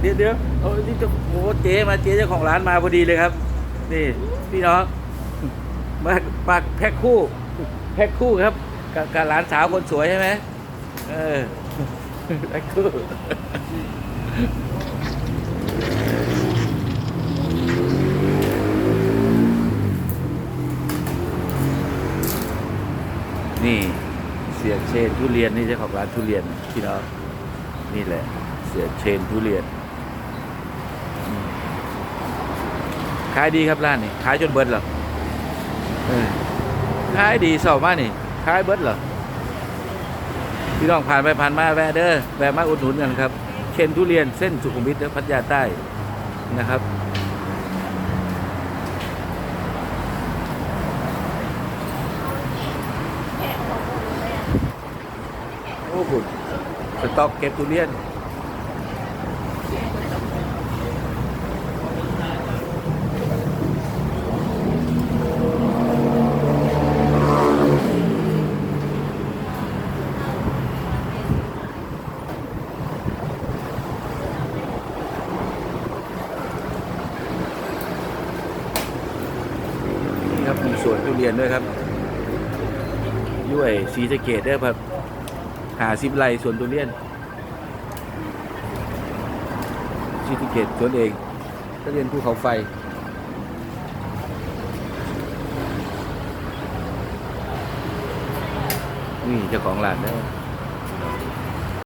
เดี๋ยวเดี๋ยวเอานี่เจะโอ้เจ๊มาเจ๊เจ้าของร้านมาพอดีเลยครับ นี่พี่น้องมามากแพ็คคู่แพ็คคู่ครับกับกับหลานสาวคนสวยใช่ไหมเออแพ็คคู่นี่เสียเชนทุเรียนนี่เจ้าของร้านทุเรียนพี่น้องนี่แหละ เสียเชนทุเรียนอืม ขายดีครับร้านนี้ขายจนเบิดเหรอเออขายดีเสาร์มานี่ขายเบิดเหรอพี่น้องผ่านไปผ่านมาแวะเด้อแวะมาอุดหนุนกันครับเชนทุเรียนเส้นสุขุมวิทและพัทยาใต้นะครับโอ้คุณสต็อกเก็บทุเรียน ครับ มีสวนทุเรียนด้วยครับย้วยสีสะเกตด้วยครับ หาสิบไร่สวนทุเรียนชีสะเกตสวนเองทุเรียนภูเขาไฟนี่เจ้าของร้านเด้